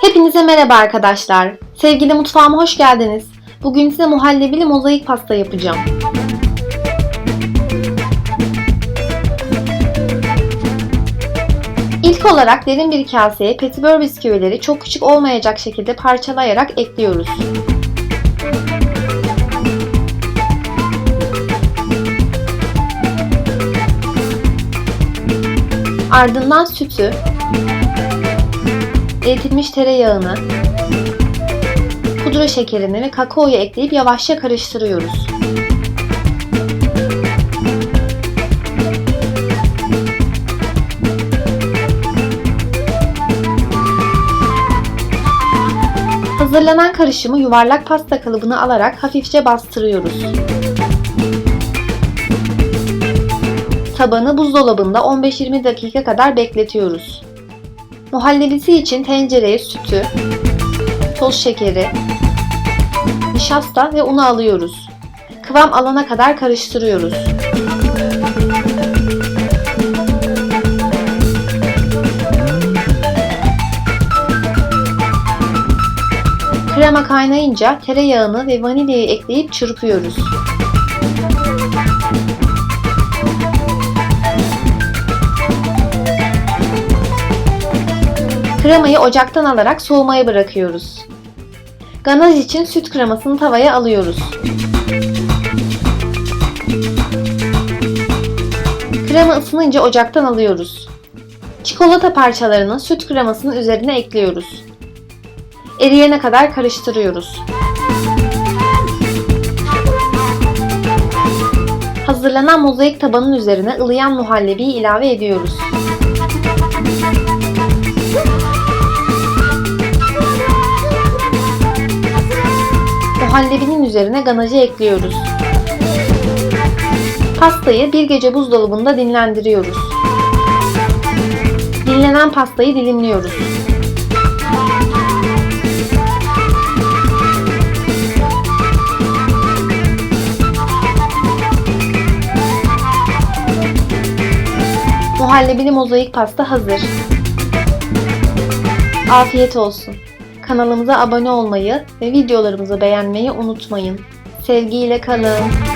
Hepinize merhaba arkadaşlar. Sevgili mutfağıma hoş geldiniz. Bugün size muhallebili mozaik pasta yapacağım. İlk olarak derin bir kaseye petibör bisküvileri çok küçük olmayacak şekilde parçalayarak ekliyoruz. Ardından sütü, eritilmiş tereyağını, pudra şekerini ve kakaoyu ekleyip yavaşça karıştırıyoruz. Hazırlanan karışımı yuvarlak pasta kalıbına alarak hafifçe bastırıyoruz. Tabanı buzdolabında 15-20 dakika kadar bekletiyoruz. Muhallebisi için tencereye sütü, toz şekeri, nişasta ve unu alıyoruz. Kıvam alana kadar karıştırıyoruz. Krema kaynayınca tereyağını ve vanilyayı ekleyip çırpıyoruz. Kremayı ocaktan alarak soğumaya bırakıyoruz. Ganaj için süt kremasını tavaya alıyoruz. Krema ısınınca ocaktan alıyoruz. Çikolata parçalarını süt kremasının üzerine ekliyoruz. Eriyene kadar karıştırıyoruz. Hazırlanan mozaik tabanın üzerine ılıyan muhallebiyi ilave ediyoruz. Muhallebinin üzerine ganajı ekliyoruz. Pastayı bir gece buzdolabında dinlendiriyoruz. Dinlenen pastayı dilimliyoruz. Muhallebili mozaik pasta hazır. Afiyet olsun. Kanalımıza abone olmayı ve videolarımızı beğenmeyi unutmayın. Sevgiyle kalın.